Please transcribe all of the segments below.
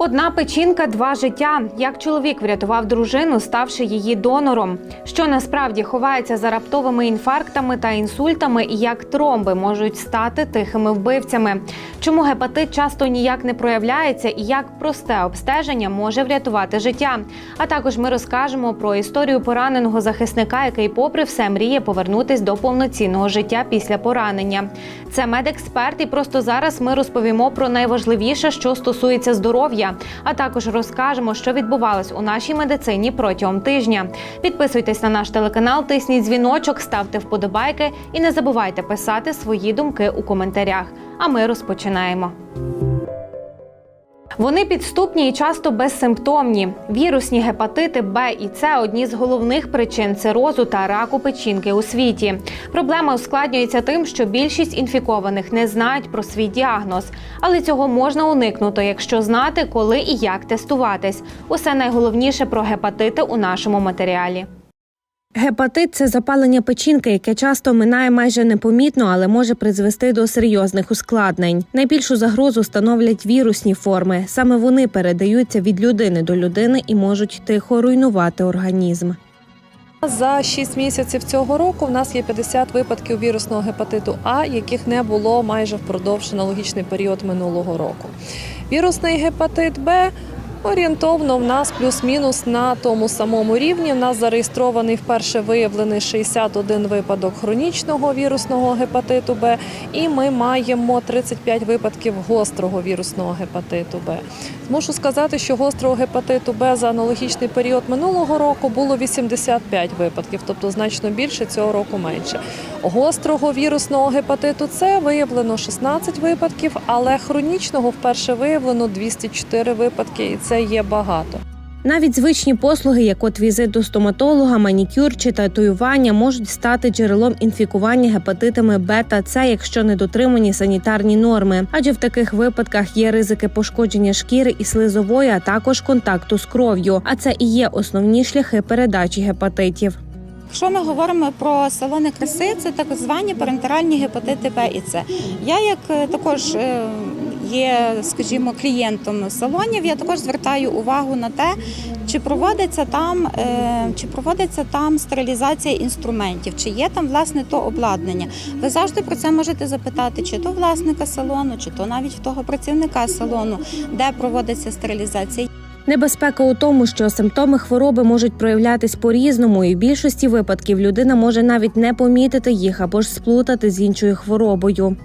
Одна печінка, два життя. Як чоловік врятував дружину, ставши її донором. Що насправді ховається за раптовими інфарктами та інсультами, і як тромби можуть стати тихими вбивцями. Чому гепатит часто ніяк не проявляється, і як просте обстеження може врятувати життя. А також ми розкажемо про історію пораненого захисника, який, попри все, мріє повернутись до повноцінного життя після поранення. Це медексперт, і просто зараз ми розповімо про найважливіше, що стосується здоров'я, а також розкажемо, що відбувалось у нашій медицині протягом тижня. Підписуйтесь на наш телеканал, тисніть дзвіночок, ставте вподобайки і не забувайте писати свої думки у коментарях. А ми розпочинаємо. Вони підступні і часто безсимптомні. Вірусні гепатити Б і С одні з головних причин цирозу та раку печінки у світі. Проблема ускладнюється тим, що більшість інфікованих не знають про свій діагноз, але цього можна уникнути, якщо знати, коли і як тестуватись. Усе найголовніше про гепатити у нашому матеріалі. Гепатит це запалення печінки, яке часто минає майже непомітно, але може призвести до серйозних ускладнень. Найбільшу загрозу становлять вірусні форми. Саме вони передаються від людини до людини і можуть тихо руйнувати організм. За 6 місяців цього року в нас є 50 випадків вірусного гепатиту А, яких не було майже впродовж аналогічний період минулого року. Вірусний гепатит Б орієнтовно в нас плюс-мінус на тому самому рівні. В нас зареєстрований вперше виявлений 61 випадок хронічного вірусного гепатиту Б, і ми маємо 35 випадків гострого вірусного гепатиту Б. Змушу сказати, що гострого гепатиту Б за аналогічний період минулого року було 85 випадків, тобто значно більше цього року менше. Гострого вірусного гепатиту С виявлено 16 випадків, але хронічного вперше виявлено 204 випадки, і це є багато. Навіть звичні послуги, як от візит до стоматолога, манікюр чи татуювання, можуть стати джерелом інфікування гепатитами Б та С, якщо не дотримані санітарні норми. Адже в таких випадках є ризики пошкодження шкіри і слизової, а також контакту з кров'ю. А це і є основні шляхи передачі гепатитів. Якщо ми говоримо про салони краси, це так звані парентеральні гепатити Б і С. Я як е, також е, є, скажімо, клієнтом салонів, я також звертаю увагу на те, чи проводиться там, е, чи проводиться там стерилізація інструментів, чи є там власне то обладнання. Ви завжди про це можете запитати, чи то власника салону, чи то навіть того працівника салону, де проводиться стерилізація. Небезпека у тому, що симптоми хвороби можуть проявлятись по-різному, і в більшості випадків людина може навіть не помітити їх або ж сплутати з іншою хворобою.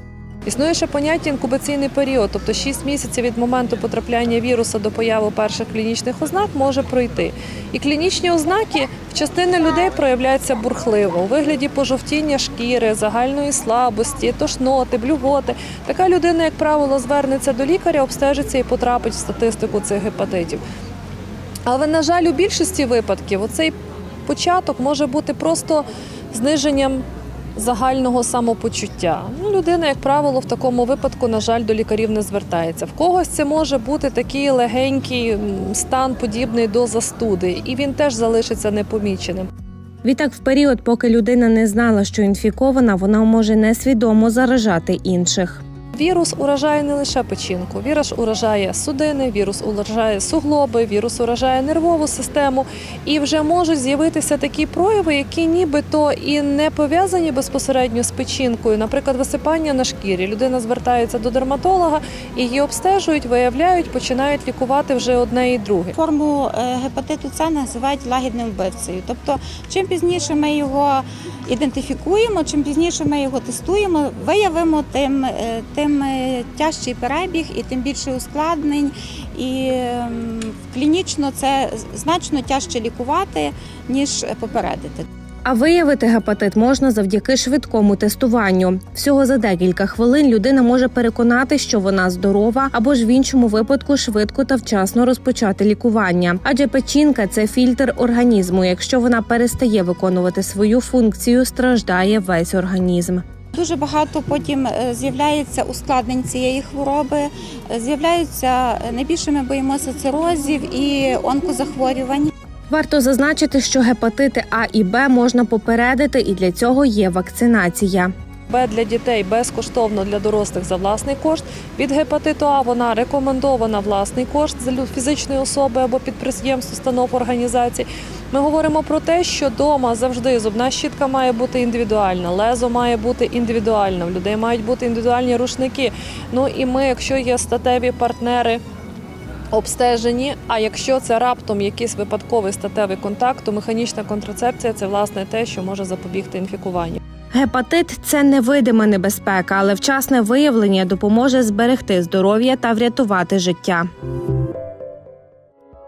Існує ще поняття інкубаційний період, тобто 6 місяців від моменту потрапляння віруса до появи перших клінічних ознак може пройти. І клінічні ознаки в частини людей проявляються бурхливо у вигляді пожовтіння шкіри, загальної слабості, тошноти, блювоти. Така людина, як правило, звернеться до лікаря, обстежиться і потрапить в статистику цих гепатитів. Але, на жаль, у більшості випадків оцей початок може бути просто зниженням загального самопочуття. Ну, людина, як правило, в такому випадку, на жаль, до лікарів не звертається. В когось це може бути такий легенький стан, подібний до застуди, і він теж залишиться непоміченим. Відтак, в період, поки людина не знала, що інфікована, вона може несвідомо заражати інших. Вірус уражає не лише печінку, вірус уражає судини, вірус уражає суглоби, вірус уражає нервову систему, і вже можуть з'явитися такі прояви, які нібито і не пов'язані безпосередньо з печінкою. Наприклад, висипання на шкірі. Людина звертається до дерматолога, її обстежують, виявляють, починають лікувати вже одне і друге. Форму е, гепатиту С називають лагідним вбивцею. Тобто, чим пізніше ми його ідентифікуємо, чим пізніше ми його тестуємо, виявимо, тим, е, тим е, тяжчий перебіг і тим більше ускладнень. І ем, клінічно це значно тяжче лікувати, ніж попередити. А виявити гепатит можна завдяки швидкому тестуванню. Всього за декілька хвилин людина може переконати, що вона здорова, або ж в іншому випадку швидко та вчасно розпочати лікування. Адже печінка це фільтр організму. Якщо вона перестає виконувати свою функцію, страждає весь організм. Дуже багато потім е, з'являється ускладнень цієї хвороби. е, З'являються е, найбільше ми боїмося цирозів і онкозахворювань. Варто зазначити, що гепатити А і Б можна попередити, і для цього є вакцинація. Б для дітей безкоштовно для дорослих за власний кошт. Від гепатиту А вона рекомендована власний кошт за фізичної особи або підприємств, установ організацій. Ми говоримо про те, що вдома завжди зубна щітка має бути індивідуальна, лезо має бути індивідуальне, в людей мають бути індивідуальні рушники. Ну і ми, якщо є статеві партнери. Обстежені, а якщо це раптом якийсь випадковий статевий контакт, то механічна контрацепція це власне те, що може запобігти інфікуванню. Гепатит це невидима небезпека, але вчасне виявлення допоможе зберегти здоров'я та врятувати життя.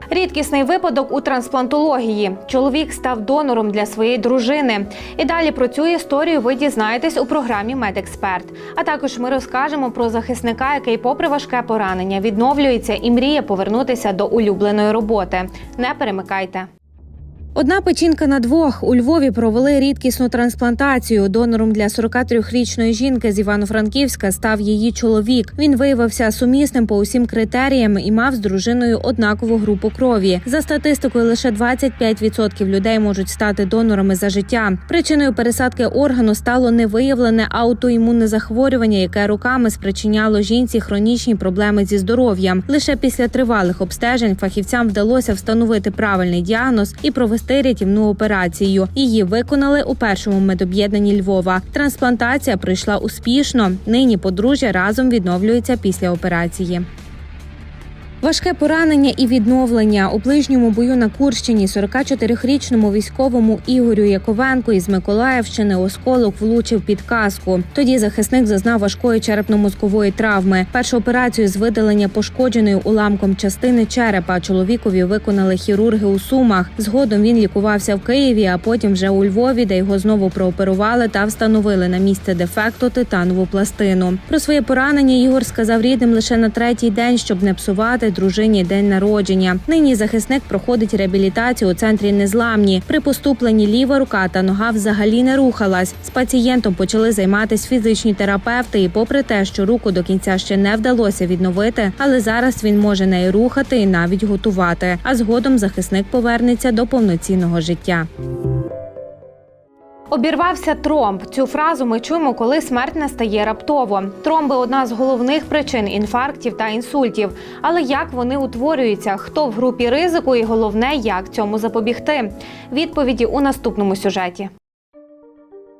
Рідкісний випадок у трансплантології. Чоловік став донором для своєї дружини. І далі про цю історію ви дізнаєтесь у програмі Медексперт. А також ми розкажемо про захисника, який, попри важке поранення, відновлюється і мріє повернутися до улюбленої роботи. Не перемикайте. Одна печінка на двох у Львові провели рідкісну трансплантацію. Донором для 43-річної жінки з Івано-Франківська став її чоловік. Він виявився сумісним по усім критеріям і мав з дружиною однакову групу крові. За статистикою, лише 25% людей можуть стати донорами за життя. Причиною пересадки органу стало невиявлене аутоімунне захворювання, яке роками спричиняло жінці хронічні проблеми зі здоров'ям. Лише після тривалих обстежень фахівцям вдалося встановити правильний діагноз і провести рятівну операцію. Її виконали у першому медоб'єднанні Львова. Трансплантація пройшла успішно. Нині подружжя разом відновлюється після операції. Важке поранення і відновлення у ближньому бою на Курщині 44-річному військовому Ігорю Яковенку із Миколаївщини осколок влучив під каску. Тоді захисник зазнав важкої черепно-мозкової травми. Першу операцію з видалення пошкодженої уламком частини черепа чоловікові виконали хірурги у Сумах. Згодом він лікувався в Києві, а потім вже у Львові, де його знову прооперували та встановили на місце дефекту титанову пластину. Про своє поранення Ігор сказав рідним лише на третій день, щоб не псувати дружині день народження. Нині захисник проходить реабілітацію у центрі незламні. При поступленні ліва рука та нога взагалі не рухалась. З пацієнтом почали займатися фізичні терапевти. І попри те, що руку до кінця ще не вдалося відновити, але зараз він може нею рухати і навіть готувати. А згодом захисник повернеться до повноцінного життя. Обірвався тромб. Цю фразу ми чуємо, коли смерть настає раптово. Тромби одна з головних причин інфарктів та інсультів. Але як вони утворюються? Хто в групі ризику? І головне, як цьому запобігти? Відповіді у наступному сюжеті.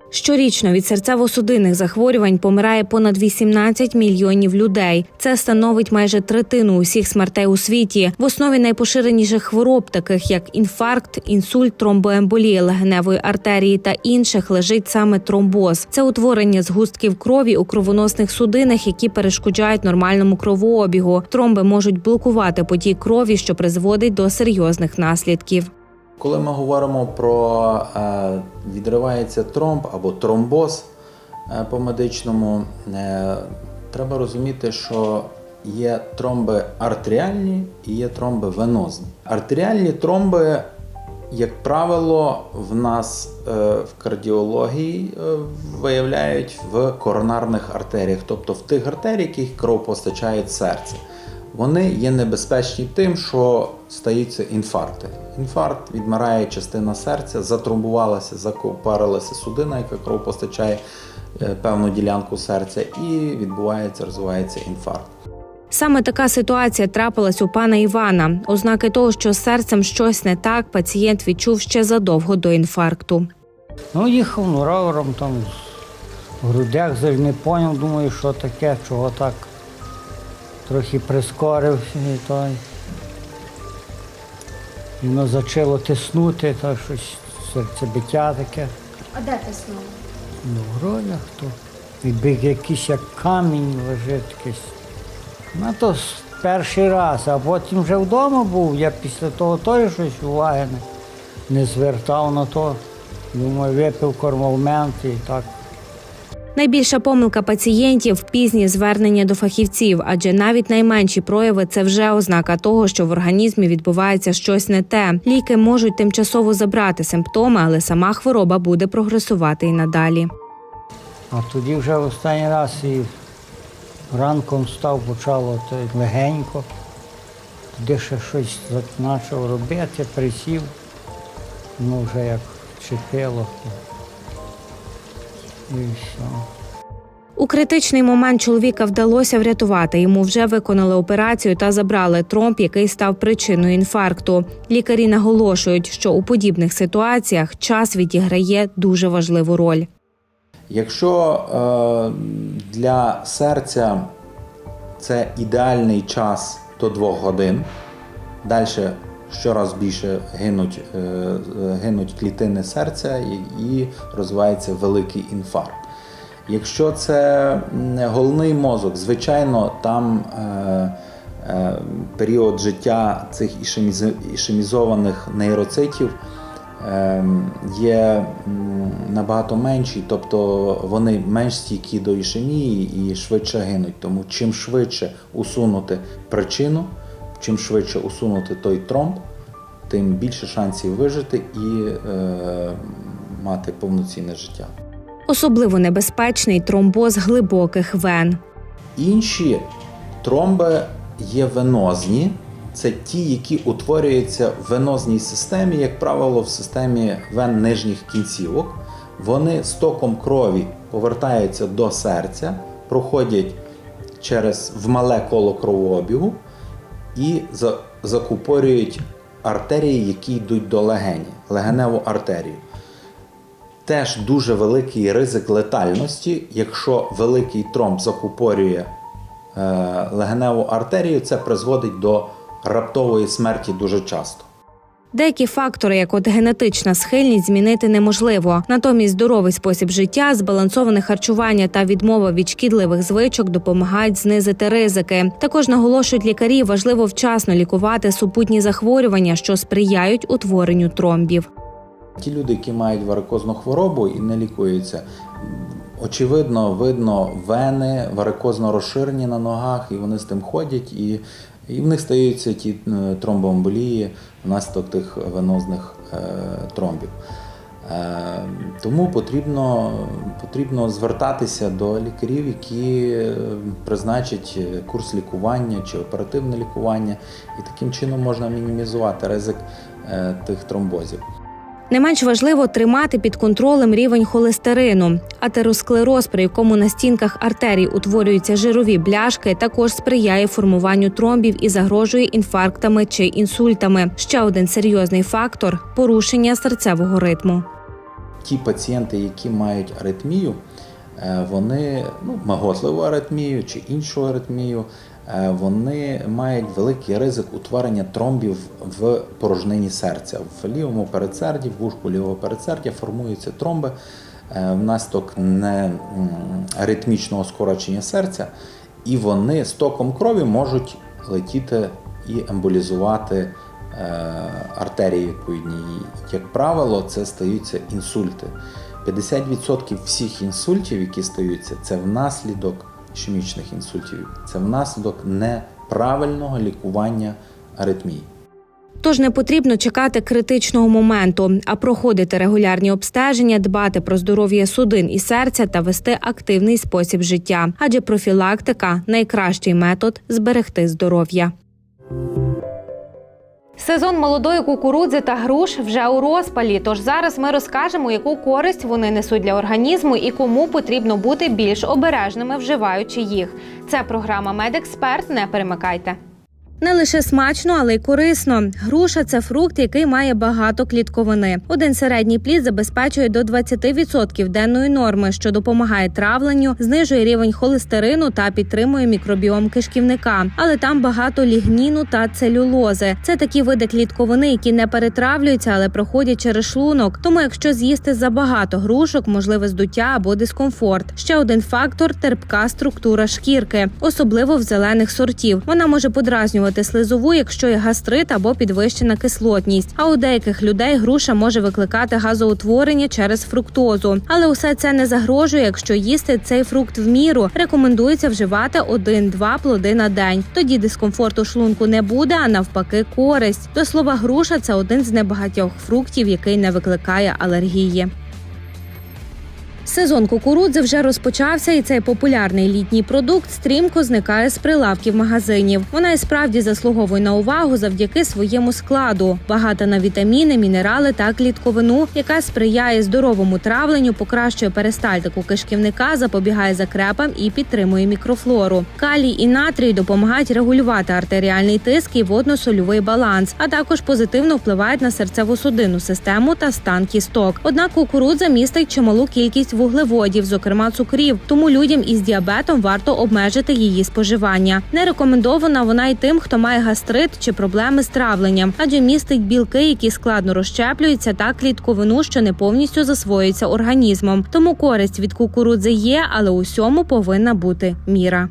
Щорічно від серцево-судинних захворювань помирає понад 18 мільйонів людей. Це становить майже третину усіх смертей у світі. В основі найпоширеніших хвороб, таких як інфаркт, інсульт, тромбоемболія легеневої артерії та інших, лежить саме тромбоз. Це утворення згустків крові у кровоносних судинах, які перешкоджають нормальному кровообігу. Тромби можуть блокувати потік крові, що призводить до серйозних наслідків. Коли ми говоримо про е, відривається тромб або тромбоз е, по медичному, е, треба розуміти, що є тромби артеріальні і є тромби венозні. Артеріальні тромби, як правило, в нас в кардіології виявляють в коронарних артеріях, тобто в тих артеріях, яких кров постачає серце. Вони є небезпечні тим, що стаються інфаркти. Інфаркт відмирає частина серця, затромбувалася, закопарилася судина, яка кров постачає е, певну ділянку серця, і відбувається, розвивається інфаркт. Саме така ситуація трапилась у пана Івана. Ознаки того, що з серцем щось не так, пацієнт відчув ще задовго до інфаркту. Ну, їхав ну, ровером там в грудях, не поняв, думаю, що таке, чого так. Трохи прискорився і той. І воно почало тиснути, та щось серцебиття таке. А де ти знову? Ну, в грудях то. Якби якийсь як камінь лежить якийсь. Ну, то перший раз, а потім вже вдома був. Я після того теж щось уваги не, не звертав на то. Думаю, випив кормовмент і так. Найбільша помилка пацієнтів пізні звернення до фахівців, адже навіть найменші прояви це вже ознака того, що в організмі відбувається щось не те. Ліки можуть тимчасово забрати симптоми, але сама хвороба буде прогресувати і надалі. А тоді вже останній раз і ранком став, почало легенько. Тоді ще щось почав робити, присів, ну вже як чепило. У критичний момент чоловіка вдалося врятувати. Йому вже виконали операцію та забрали тромб, який став причиною інфаркту. Лікарі наголошують, що у подібних ситуаціях час відіграє дуже важливу роль. Якщо е, для серця це ідеальний час до 2 годин, далі щораз більше гинуть, е, е, гинуть клітини серця і, розвивається великий інфаркт. Якщо це головний мозок, звичайно, там е, період життя цих ішеміз- ішемізованих нейроцитів ем, є набагато менші, тобто вони менш стійкі до ішемії і швидше гинуть. Тому чим швидше усунути причину, чим швидше усунути той тромб, тим більше шансів вижити і е, мати повноцінне життя. Особливо небезпечний тромбоз глибоких вен. Інші тромби є венозні. Це ті, які утворюються в венозній системі, як правило, в системі вен нижніх кінцівок. Вони з током крові повертаються до серця, проходять через в мале коло кровообігу і за- закупорюють артерії, які йдуть до легені, легеневу артерію. Теж дуже великий ризик летальності, якщо великий тромб закупорює е, легеневу артерію, це призводить до раптової смерті дуже часто. Деякі фактори, як от генетична схильність, змінити неможливо. Натомість здоровий спосіб життя, збалансоване харчування та відмова від шкідливих звичок допомагають знизити ризики. Також наголошують лікарі, важливо вчасно лікувати супутні захворювання, що сприяють утворенню тромбів. Ті люди, які мають варикозну хворобу і не лікуються, очевидно, видно вени варикозно розширені на ногах, і вони з тим ходять, і, і в них стаються ті е, тромбоемболії внаслідок тих венозних е, тромбів. Е, тому потрібно, потрібно звертатися до лікарів, які призначать курс лікування чи оперативне лікування, і таким чином можна мінімізувати ризик тих тромбозів. Не менш важливо тримати під контролем рівень холестерину. Атеросклероз, при якому на стінках артерій утворюються жирові бляшки, також сприяє формуванню тромбів і загрожує інфарктами чи інсультами. Ще один серйозний фактор порушення серцевого ритму. ті пацієнти, які мають аритмію, е, вони ну, маготливу аритмію чи іншу аритмію, вони мають великий ризик утворення тромбів в порожнині серця. В лівому передсерді, в вушку лівого передсердя формуються тромби е, внаслідок не скорочення серця, і вони з током крові можуть летіти і емболізувати е, артерії відповідні. Як правило, це стаються інсульти. 50% всіх інсультів, які стаються, це внаслідок ішемічних інсультів, це внаслідок неправильного лікування аритмії. Тож не потрібно чекати критичного моменту, а проходити регулярні обстеження, дбати про здоров'я судин і серця та вести активний спосіб життя. Адже профілактика найкращий метод зберегти здоров'я. Сезон молодої кукурудзи та груш вже у розпалі. Тож зараз ми розкажемо, яку користь вони несуть для організму і кому потрібно бути більш обережними, вживаючи їх. Це програма Медексперт. Не перемикайте. Не лише смачно, але й корисно. Груша це фрукт, який має багато клітковини. Один середній плід забезпечує до 20% денної норми, що допомагає травленню, знижує рівень холестерину та підтримує мікробіом кишківника. Але там багато лігніну та целюлози. Це такі види клітковини, які не перетравлюються, але проходять через шлунок. Тому, якщо з'їсти забагато грушок, можливе здуття або дискомфорт. Ще один фактор терпка структура шкірки, особливо в зелених сортів. Вона може подразнювати слизову, якщо є гастрит або підвищена кислотність. А у деяких людей груша може викликати газоутворення через фруктозу. Але усе це не загрожує, якщо їсти цей фрукт в міру. Рекомендується вживати один-два плоди на день. Тоді дискомфорту шлунку не буде, а навпаки, користь. До слова, груша це один з небагатьох фруктів, який не викликає алергії. Сезон кукурудзи вже розпочався, і цей популярний літній продукт стрімко зникає з прилавків магазинів. Вона і справді заслуговує на увагу завдяки своєму складу, багата на вітаміни, мінерали та клітковину, яка сприяє здоровому травленню, покращує перистальтику кишківника, запобігає закрепам і підтримує мікрофлору. Калій і натрій допомагають регулювати артеріальний тиск і водно-сольовий баланс, а також позитивно впливають на серцево-судинну систему та стан кісток. Однак кукурудза містить чималу кількість вуглеводів, зокрема цукрів. Тому людям із діабетом варто обмежити її споживання. Не рекомендована вона й тим, хто має гастрит чи проблеми з травленням, адже містить білки, які складно розщеплюються, та клітковину, що не повністю засвоюється організмом. Тому користь від кукурудзи є, але усьому повинна бути міра.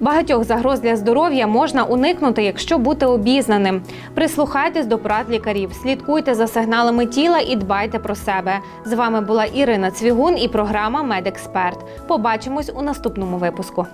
Багатьох загроз для здоров'я можна уникнути, якщо бути обізнаним. Прислухайтесь до порад лікарів, слідкуйте за сигналами тіла і дбайте про себе. З вами була Ірина Цвігун і програма Медексперт. Побачимось у наступному випуску.